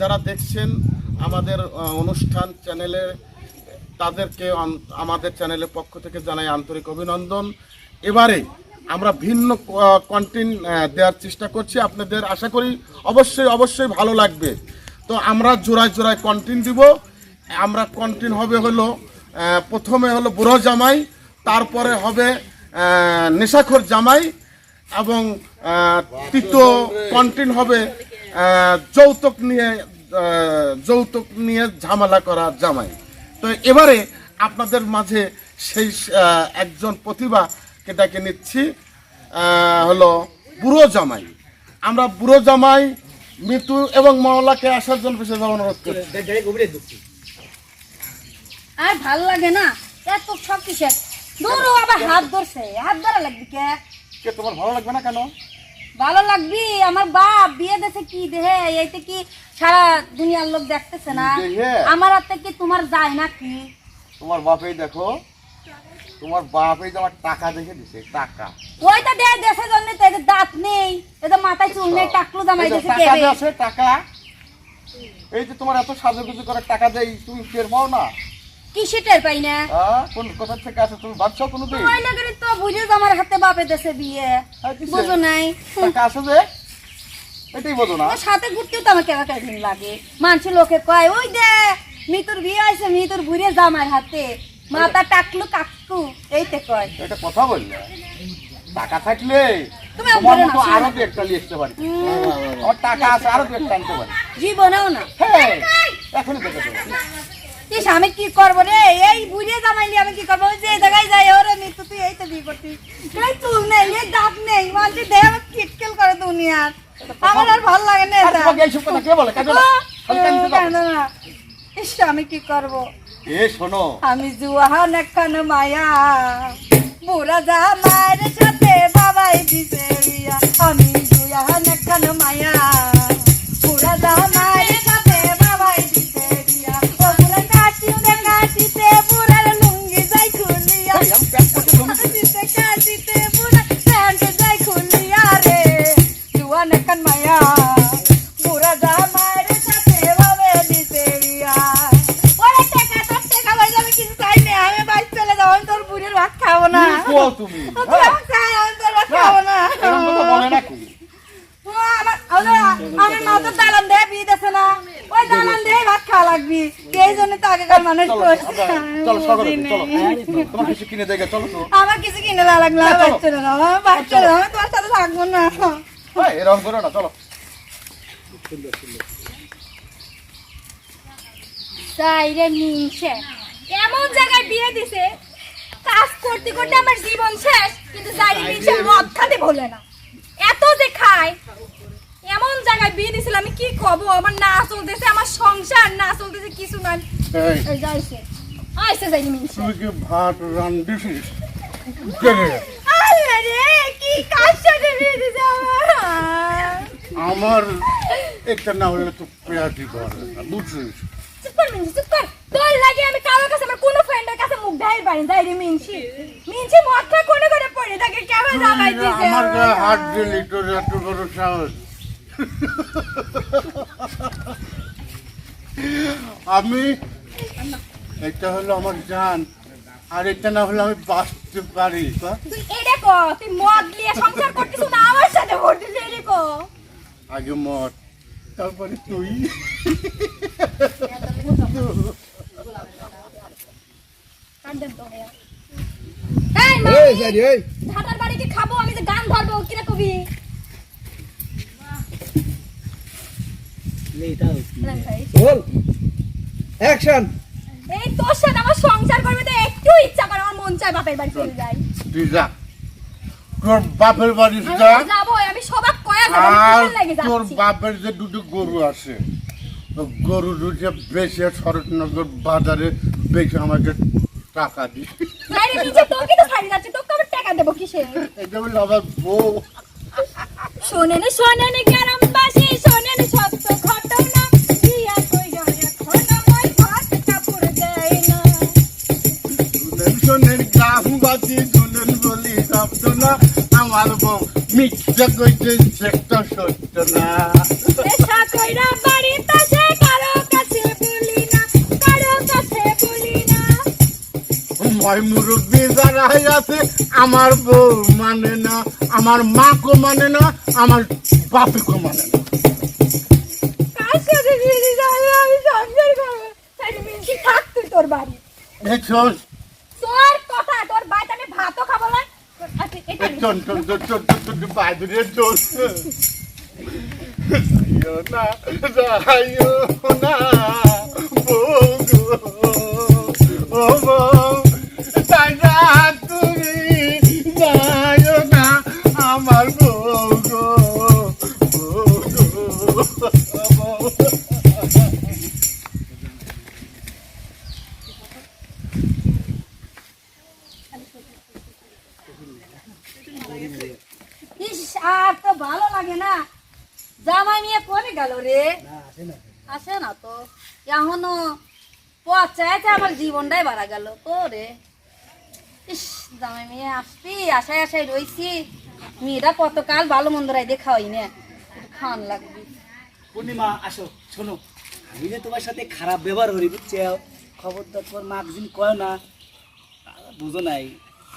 যারা দেখছেন আমাদের অনুষ্ঠান চ্যানেলে, তাদেরকে আমাদের চ্যানেলের পক্ষ থেকে জানাই আন্তরিক অভিনন্দন। এবারে আমরা ভিন্ন কন্টেন্ট দেওয়ার চেষ্টা করছি আপনাদের আশা করি অবশ্যই অবশ্যই ভালো লাগবে। তো আমরা জোড়ায় জোড়ায় কন্টেন্ট দিব। আমরা কন্টেন্ট হবে হলো প্রথমে হলো বুড়ো জামাই, তারপরে হবে নেশাখোর জামাই এবং তৃতীয় কন্টেন্ট হবে যৌতুক নিয়ে যৌতুক নিয়ে ঝামেলা করা জামাই। তো এবারে আপনাদের মাঝে সেই একজন প্রতিভাকে ডেকে নিচ্ছি হলো বুড়ো জামাই। আমরা বুড়ো জামাই মিতু এবং মহলাকে আসার জন্য বিশেষ অনুরোধ করছি। আর ভালো লাগে না? এত সব কিছু দৌড়ো আবার হাত ধরছে। হাত ধরা লাগবে কে? কে তোমার ভালো লাগবে না কেন? ভালো লাগবি? আমার বাপ বিয়ে দেশে কি দেহে? এইতে কি সারা দুনিয়ার লোক দেখতেছে না? আমার হাতে কি তোমার যায় না কি তোমার বাপেই দেখো। তোমার বাপেই আমার টাকা দেখে দিছে টাকা। ওইটা দেয় দেশে জন্য তো এদের দাঁত নেই। এদের মাথায় চুল নেই টাকলু যে দেশে টাকা আছে টাকা। এই যে তোমার এত সাজুগুজু করে টাকা দেয় তুমি টের পাও না? কি সেটার পাই না? আহ, কোন কোথা থেকে আছে তুমি? ভাবছ কোনোদিন? ওই লাগলে তো বুঝে আমার হাতে বাপে দেশে বিয়ে? বুঝো নাই। টাকা আছে যে? এটাই বোঝো না। সাথে ঘুরতেও তো লাগে? লোকে কয় ওই দে মিতুর বিয়ে আছে মিতুর ঘুরে জামার হাতে। মাথা টাকলু কাকু। এইতে কয়। এটা কথা বললে। টাকা থাকলে তুমি তোমার বলো না, মতো শোনো। আরও দু একটা নিয়ে আসতে পারি আমার টাকা আছে আরও দু একটা আনতে পারি। জীবনেও না। হ্যাঁ এখনই দেখে দেবো আমি কি করব রে? এই বুঝে জামাইলি আমি কি করব? যে এই জায়গায় যাই ওরে মিতু তুই এইতে বিয়ে করতিস। এই চুল নেই এই দাঁত নেই মানুষের দেহ কিটকেল করে দুনিয়ার। আমার আর ভালো লাগে না আর এটা কে বলে। ইস আমি কি করব? এ শোনো। আমি জুয়ান একখান মায়া। বুড়া যা মায়ের সাথে এরকম কথা বলে নাকি? আমার আমার- আমার মা তো দালান দেয় বিয়ে দিছে না। ওই দালান দিয়ে ভাত খাওয়া লাগবি। এই জন্য তো আগেকার মানুষ চলো করছে। আমরা- কিছু কিনে দেখে চলো আমার কিছু কিনে লাগল হ্যাঁ, তোমার সাথে থাকব না। হ্যাঁ এরকম করো না চলো। সাইরে মিনছে এমন জায়গায় বিয়ে দিছে কাজ করতে করতে আমার জীবন শেষ কিন্তু সাইরে মিনছে মদ খাতে ভোলে না। এত যে খায় এমন জায়গায় বিয়ে দিছিল আমি কি কব আমার না চলতেছে আমার সংসার না চলতেছে কিছু নাই। এই এই যাইছে আইছে সাইরে মিনছে তুই কি ভাত রান্ধিছিস? আরে রে কি কাজ সাথে বিয়ে দিছে আমার। আমার এটা না হলে তো পেঁয়াজি করে বুঝছিস? চুপ কর মিনছি চুপ কর। তোর লাগে আমি কারোর কাছে আমার কোনো ফ্রেন্ডের কাছে মুখ ঢাই পারি যাই রে মিনছি। মিনছি মদ খায় কোনে করে পড়ে? থাকে কেমন জামাই দিছে আমার গায়ে হাত দিলি তোর এত বড় সাহস। আমি এটা হলো আমার জান। আর এটা না হলে আমি বাঁচতে পারি? তুই এটা কো তুই মদ নিয়ে সংসার করতেছ না আমার সাথে এটা কো আগে মত তারপরে তুই। এই মা এই সারি এই। ঢাটার বাড়িতে খাব আমি যে গান ধরবো কিরা কবি? বল। অ্যাকশন এই তোর সাথে আমার সংসার করবে তো একটু ইচ্ছা করে আমার মন চায় বাপের বাড়ি চলে যাই। তুই যা। তোর বাপের বাড়ি যা। যাব আমি সবাক কয়া যাব আমি আর তোর বাপের যে দুটো গরু আছে তো গরু দুটো বেশি শরৎনগর বাজারে বেশি আমাকে টাকা দি। আরে তোকে তো ছাড়ি যাচ্ছে তোকে আবার টাকা দেবো কিসে? এটা বলে আমার বউ। শোনেন শোনেন গ্রামবাসী শোনেন সত্য ঘটনা। আমার ভাত কাপড় দেয় না। শুনেন শোনেন গ্রামবাসী শুনেন বলি শব্দ না আমার বউ মিথ্যা কইতে সত্য না। নেশা কইরা বাড়িতে সে ওই মুরব্বী যারাই আছে, আমার বউ মানে না, আমার মাকেও মানে না, আমার বাপেকেও মানে না। তোর কথা তোর না বাইরে না ও গেল রে আসে না তো। এখনও পচাইতে আমার জীবনটাই বাড়া গেল তো রে। ইস, জামাই মেয়ে, আসবি, আশায় আশায় রইছি। মেয়েরা কতকাল ভালো মন্দ রাই দেখা হয় না খান লাগবে। পূর্ণিমা, আসো, শোনো। আমি যে তোমার সাথে খারাপ ব্যবহার করি, বুঝছ? খবরদার তোমার মা কয় না বুঝো নাই,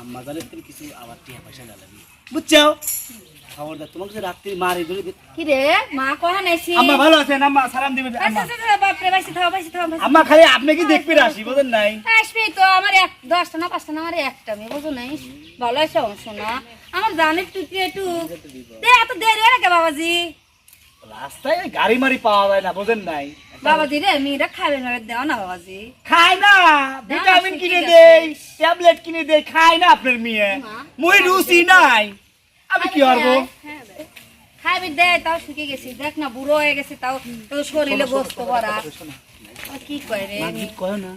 আম্মা জানের কিছু আবার টিয়া পয়সা জ্বালাবি বুঝছ? খবরদার তোমাকে রাত্রি মার এই কি রে? মা কহা নাইছি আম্মা ভালো আছেন? আম্মা সালাম দিবেন আম্মা। আচ্ছা, বাপরে বাইসি থাও বাইসি থাও আম্মা খালি আপনি কি দেখবে আসি বোঝেন নাই। আসবি তো আমার এক দশটা না পাঁচটা না আমার একটা মেয়ে বুঝো নাই? ভালো আছে অংশ না আমার জানের টুকি একটু দে এত দেরি নাকি বাবাজি? রাস্তায় গাড়ি মারি পাওয়া যায় না বোঝেন নাই। বাবাজি রে মেয়েরা খাবে না দেও না বাবাজি। খায় না। ভিটামিন কিনে দেই ট্যাবলেট কিনে দেই খায় না আপনার মেয়ে। মা। মুই রুচি নাই। আমি কি করব খাইবি দে তাও শুকিয়ে গেছি। দেখ না বুড়ো হয়ে গেছে তাও তো শরীরে গোস্ত ভরা। কি কয় রে? কয় না?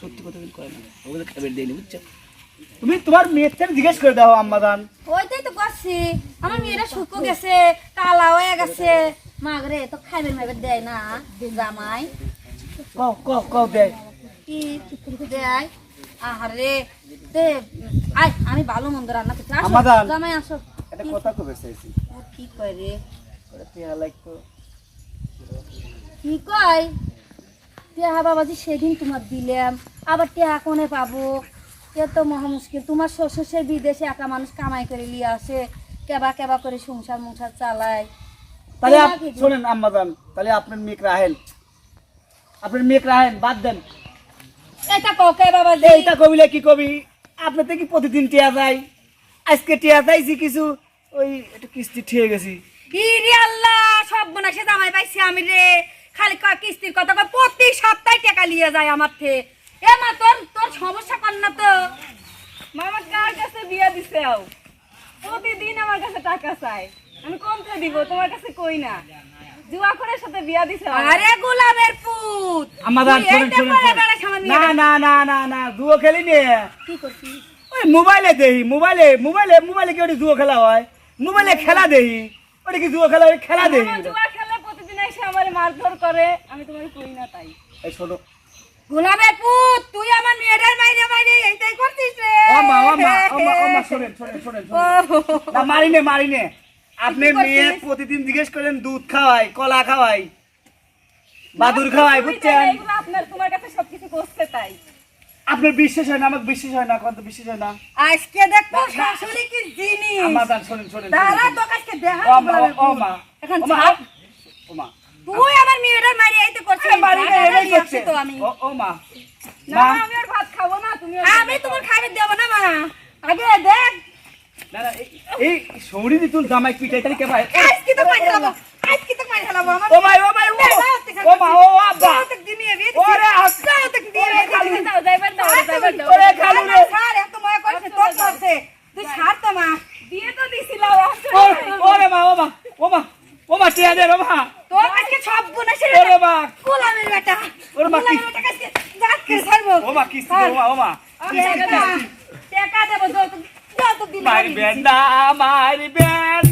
সত্যি কথা কয় না। ওগুলো খাবার দেয়নি বুঝছ? তুমি তোমার থেকে জিজ্ঞেস করে দাও আম্মা দান ওইটাই তো করছি। আমার মেয়েরা শুকো গেছে কালা হয়ে গেছে। মাগরে তো খাইবে মাইবে দেয় না জামাই। কও কও কও দেয়। কি দেয়? আহারে দে আয় আমি ভালো মন্দ রান্না করছি। আসো জামাই আসো। একটা কথা কবে চাইছি। কি কয় রে? ওটা পেয়া লাগতো। কি কয়? টেহা বাবাজি সেদিন তোমার দিলাম। আবার টেহা কোনে পাবো? এ তো মহা মুশকিল। তোমার শ্বশুর সে বিদেশে একা মানুষ কামাই করে নিয়ে আসে। কেবা কেবা করে সংসার মংসার চালায়। তাহলে শোনেন আম্মা দান তাহলে আপনার মেয়েক রাহেন আপনার মেয়েক রাহেন বাদ দেন। এটা ককে বাবাজি? এইটা কবিলে কি কবি? আপনার থেকে প্রতিদিন টিয়া যায় আজকে টিয়া যাইছি কিছু ওই একটু কিস্তি ঠিয়ে গেছি। ইরে আল্লাহ সব বনাসে জামাই পাইছি আমি রে। খালি কিস্তির কথা প্রতি সপ্তাহে টাকা নিয়ে যায় আমার থেকে এ মা তোর তোর সমস্যা কর না তো। মামা কার কাছে বিয়া দিছে আও? প্রতিদিন আমার কাছে টাকা চাই আমি কমতে দিব তোমার কাছে কই না? জুয়া করে সাথে বিয়া দিছে আরে গোলামের পুত আমাদান না না না না না জুয়ো খেলি নে কি করছিস? ওই মোবাইলে দেহি মোবাইলে মোবাইলে মোবাইলে কি ওটি জুয়ো খেলা হয়? মোবাইলে খেলা দেহি ওটা কি জুয়ো খেলা খেলা দেহি জুয়া খেলে প্রতিদিন এসে আমার মারধর করে আমি তোমাকে কই না তাই। এই শোনো। গোলামের পুত তুই আমার মেয়েটার বাইরে বাইরে এইটাই করছিস রে। ও মা ও মা ও মা ও মা শোনেন শোনেন শোনেন শোনেন। না মারিনে মারিনে। আপনি মেয়ে প্রতিদিন জিজ্ঞেস করেন দুধ খাওয়াই কলা খাওয়াই বাদুর খাওয়াই বুঝছেন? আপনার তোমার কাছে সবকিছু করছে তাই। আপনার বিশ্বাস হয় না আমাকে বিশ্বাস হয় না কত বিশ্বাস হয় না। আজকে দেখো শাশুড়ি কি জিনিস। আমার দান শোনেন শোনেন দাঁড়া তো আজকে দেখা ও মা ও- মা এখন ও মা তুই আমার মেয়েটার মারি এইতে করছিস মারি না এরাই করছে। তো আমি। ও মা না আমি আর ভাত খাব না তুমি আমি তোমার খাবার দেব না মা। আগে দেখ এই- সৌরি দি তুল জামাই পিটাই তালি কে ভাই? আজকে তো মারি হলাম আজকে তো মারি হলাম আমার। ও ভাই ও ভাই ও ও মা ও আব্বা। তো দিন নিয়ে বিয়ে ওরে আস দাও তো দিয়ে বিয়ে খালি দাও যাইবার দাও যাইবার দাও ওরে খালু। রে স্যার এত মজা করছে তোর করছে। তুই ছাড় তো মা। দিয়ে তো দিছিল ওরে মা ও মা ও মা ও মা টিয়া দে রে মা। তোর আজকে সব গুণ আছে ওরে মা। গোলামের বেটা। ওরে মা কি ছাড়বো। ও মা দে, ও মা ও মা টাকা টাকা দেবো যত যত দিন মারবে না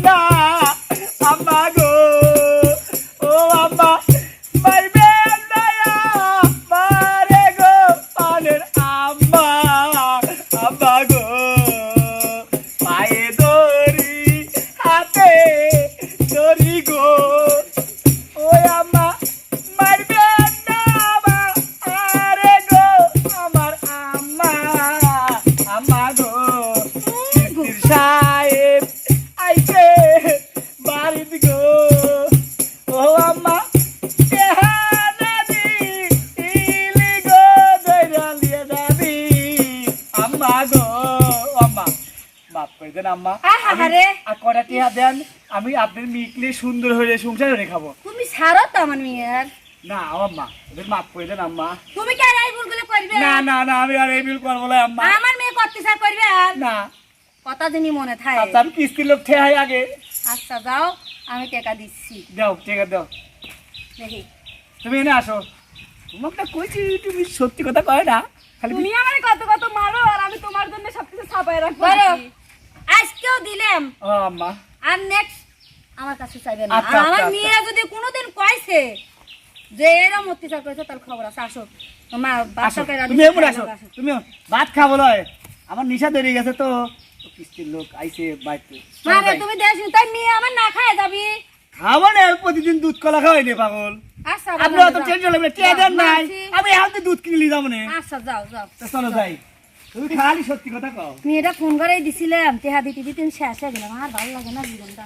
আম্মা আহা আমি- রে। আর কটা টিয়া দেন আমি আপনার মিকলে সুন্দর হয়ে সংসার করে খাব। তুমি ছাড়ো তো আমার মেয়ের। না আমার মা ওদের মাফ করে দেন আম্মা। তুমি কি আর এই ভুলগুলো করবে? না না না আমি আর এই বিল করব না আম্মা। আমার মেয়ে করতে চার করবে আর? না। কথা যিনি মনে থাকে। আচ্ছা আমি কিস্তির লোক ঠেহাই আগে। আচ্ছা যাও আমি টাকা দিচ্ছি। দাও আছে দাও। দেখি। তুমি এনে আসো। তোমাকে কইছি তুমি সত্যি কথা কয় না। খালি তুমি আমার কত কত মারো আর আমি তোমার জন্য সবকিছু ছাপাই রাখব? আজকেও দিলাম। ও আম্মা। আর নেক্সট আমার কাছে চাইবে না। আচ্ছা, আর আমার আচ্ছা, মেয়ে যদি কোনোদিন কইছে যে এরম অত্যাচার করেছে তার খবর আছে। আসো। আসো। বাসাকে তুমি এমন আসো। তুমি ভাত খাব লয়। আমার নিশা ধরে গেছে তো। কিস্তির লোক আইছে বাড়িতে। মা রে, তুমি দেশ তাই মেয়ে আমার না খায় যাবি? খাব না প্রতিদিন দুধ কলা খাওয়াই নে পাগল। আচ্ছা আপনি অত টেনশন লাগবে কে দেন নাই আমি এখন দুধ কিনে নিয়ে যাব না। আচ্ছা যাও যাও। চলো যাই। তুমি খালি সত্যি কথা কও। মেয়েটা ফোন করেই দিছিলাম তেহা দিতে দিতে শেষ হয়ে গেলাম, আর ভালো লাগে না জীবনটা।